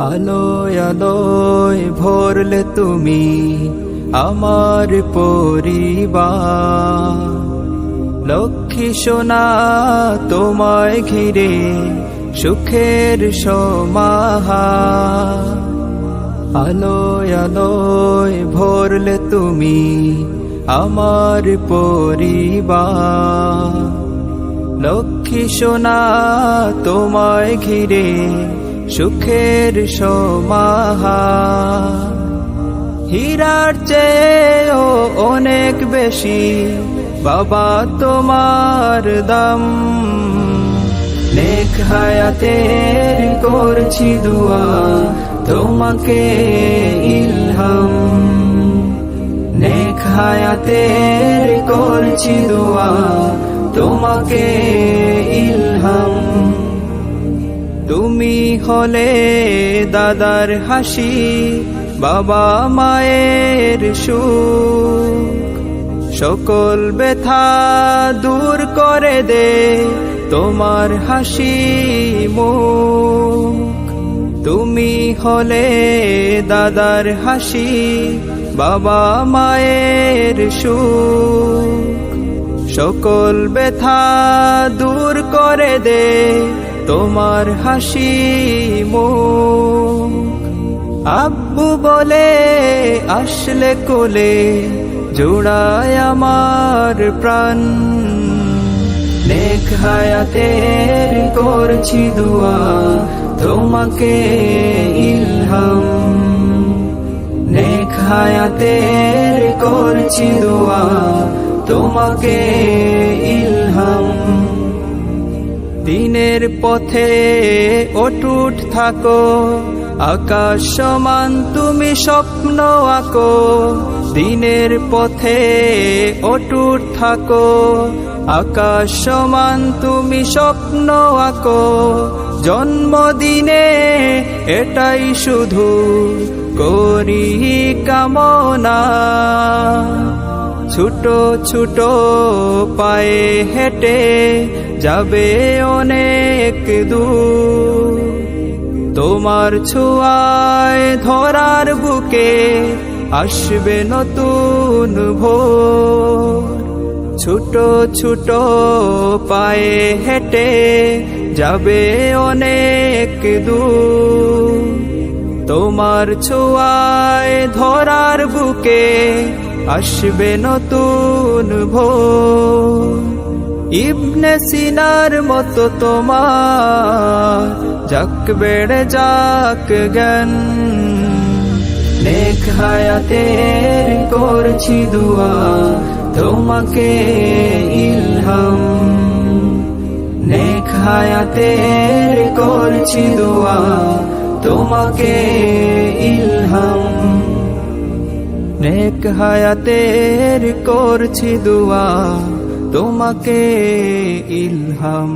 আলোয় আলোয় ভরলে তুমি আমার পরিবার। লক্ষ্মী সোনা, তোমায় ঘিরে সুখের সমাহা আলোয় আলোয় ভরলে তুমি আমার পরিবার। লক্ষ্মী সোনা, তোমায় ঘিরে সুখের সমাহা। হীরার চেয়েও অনেক বেশি বাবা তোমার দাম। নেক হায়াতের করছি দুয়া, তোমাকে ইলহাম। নেক হায়াতের করছি দুয়া, তোমাকে তুমি হলে দাদার হাসি, বাবা মায়ের সুখ। সকল ব্যথা দূর করে দে তোমার হাসি মুখ। তুমি হলে দাদার হাসি, বাবা মায়ের সুখ। সকল ব্যথা দূর করে দে তোমার হাসি মুখ। আব্বু বলে, আসলে কোলে জোড়ায় আমার প্রাণ। নেক হায়াতের করছি দুয়া, তোমাকে ইলহাম। নেক হায়াতের করছি দুয়া, তোমাকে দিনের পথে অটুট থাকো, আকাশ সমান তুমি স্বপ্ন আঁকো। দিনের পথে অটুট থাকো, আকাশ সমান তুমি স্বপ্ন আঁকো। জন্মদিনে এটাই শুধু করি কামনা। ছোট ছোট পায়ে হেঁটে যাবে অনেক দূর। তোমার ছোঁয়ায় ধরার বুকে আসবে নতুন ভোর। ছোট ছোট পায়ে হেঁটে যাবে অনেক দূর। তোমার ছোঁয়ায় ধরার বুকে আসবে নতুন ভোর। ইবনে সিনার মতো তোমার যাক বেড়ে যাক জ্ঞান। নেক হায়াতের করছি দুয়া, তোমাকে ইলহাম। নেক হায়াতের করছি দুয়া, তোমাকে ইলহাম। নেক হায়াতের করছি দুয়া তোমাকে ইলহাম।